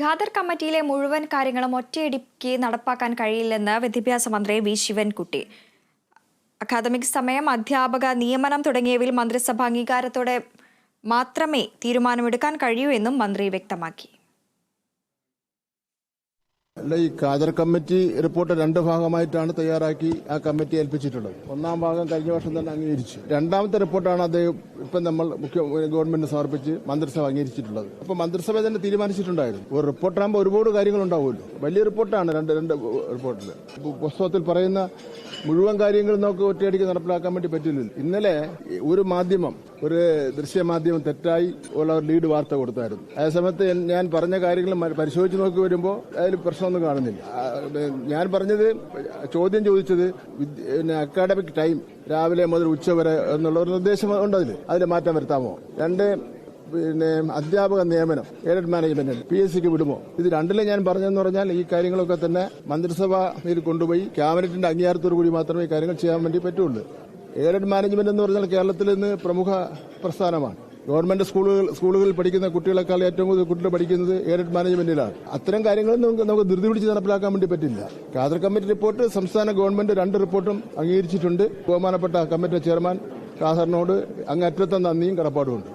ഖാദർ കമ്മിറ്റിയിലെ മുഴുവൻ കാര്യങ്ങളും ഒറ്റയടിക്ക് നടപ്പാക്കാൻ കഴിയില്ലെന്ന് വിദ്യാഭ്യാസ മന്ത്രി വി. ശിവൻകുട്ടി. അക്കാദമിക് സമയം അധ്യാപക നിയമനം തുടങ്ങിയവയിൽ മന്ത്രിസഭ അംഗീകാരത്തോടെ മാത്രമേ തീരുമാനമെടുക്കാൻ കഴിയൂ എന്നും മന്ത്രി വ്യക്തമാക്കി. അല്ല ഈ ഖാദർ കമ്മിറ്റി റിപ്പോർട്ട് രണ്ട് ഭാഗമായിട്ടാണ് തയ്യാറാക്കി ആ കമ്മിറ്റി ഏൽപ്പിച്ചിട്ടുള്ളത്. ഒന്നാം ഭാഗം കഴിഞ്ഞ വർഷം തന്നെ അംഗീകരിച്ചു. രണ്ടാമത്തെ റിപ്പോർട്ടാണ് അദ്ദേഹം ഇപ്പം നമ്മൾ മുഖ്യ ഗവൺമെന്റിന് സമർപ്പിച്ച് മന്ത്രിസഭ അംഗീകരിച്ചിട്ടുള്ളത്. അപ്പൊ മന്ത്രിസഭ തന്നെ തീരുമാനിച്ചിട്ടുണ്ടായിരുന്നു. ഒരു റിപ്പോർട്ടാകുമ്പോൾ ഒരുപാട് കാര്യങ്ങൾ ഉണ്ടാവുമല്ലോ വലിയ റിപ്പോർട്ടാണ് രണ്ട് രണ്ട് റിപ്പോർട്ടിൽ പുസ്തകത്തിൽ പറയുന്ന മുഴുവൻ കാര്യങ്ങളും നമുക്ക് ഒറ്റയടിക്ക് നടപ്പിലാക്കാൻ വേണ്ടി പറ്റില്ല. ഇന്നലെ ഒരു മാധ്യമം ഒരു ദൃശ്യമാധ്യമം തെറ്റായി ഉള്ള ലീഡ് വാർത്ത കൊടുത്തായിരുന്നു. അതേ സമയത്ത് ഞാൻ പറഞ്ഞ കാര്യങ്ങൾ പരിശോധിച്ച് നോക്കി വരുമ്പോൾ അതിൽ പ്രശ്നമൊന്നും കാണുന്നില്ല. ഞാൻ പറഞ്ഞത് ചോദ്യം ചോദിച്ചത് അക്കാഡമിക് ടൈം രാവിലെ മുതൽ ഉച്ച വരെ എന്നുള്ള ഒരു നിർദ്ദേശം ഉണ്ട് അതിൽ അതിൽ മാറ്റം വരുത്താമോ? രണ്ട് പിന്നെ അധ്യാപക നിയമനം എയ്ഡഡ് മാനേജ്മെന്റ് പി എസ് സിക്ക് വിടുമോ? ഇത് രണ്ടിലെ ഞാൻ പറഞ്ഞതെന്ന് പറഞ്ഞാൽ ഈ കാര്യങ്ങളൊക്കെ തന്നെ മന്ത്രിസഭയിൽ കൊണ്ടുപോയി ക്യാബിനറ്റിന്റെ അംഗീകാരത്തോടു കൂടി മാത്രമേ ഈ കാര്യങ്ങൾ ചെയ്യാൻ വേണ്ടി പറ്റുള്ളൂ. എയ്ഡഡ് മാനേജ്മെന്റ് എന്ന് പറഞ്ഞാൽ കേരളത്തിൽ ഇന്ന് പ്രമുഖ പ്രസ്ഥാനമാണ്. ഗവൺമെന്റ് സ്കൂളുകൾ സ്കൂളുകളിൽ പഠിക്കുന്ന കുട്ടികളെക്കാൾ ഏറ്റവും കൂടുതൽ കുട്ടികൾ പഠിക്കുന്നത് എയ്ഡഡ് മാനേജ്മെന്റിലാണ് അത്തരം കാര്യങ്ങൾ നമുക്ക് നമുക്ക് ധൃതി പിടിച്ച് നടപ്പിലാക്കാൻ വേണ്ടി പറ്റില്ല. കാദർ കമ്മിറ്റി റിപ്പോർട്ട് സംസ്ഥാന ഗവൺമെന്റ് രണ്ട് റിപ്പോർട്ടും അംഗീകരിച്ചിട്ടുണ്ട്. ബഹുമാനപ്പെട്ട കമ്മിറ്റി ചെയർമാൻ ഖാദറിനോട് അങ്ങേറ്റത്തെ നന്ദിയും കടപ്പാടുമുണ്ട്.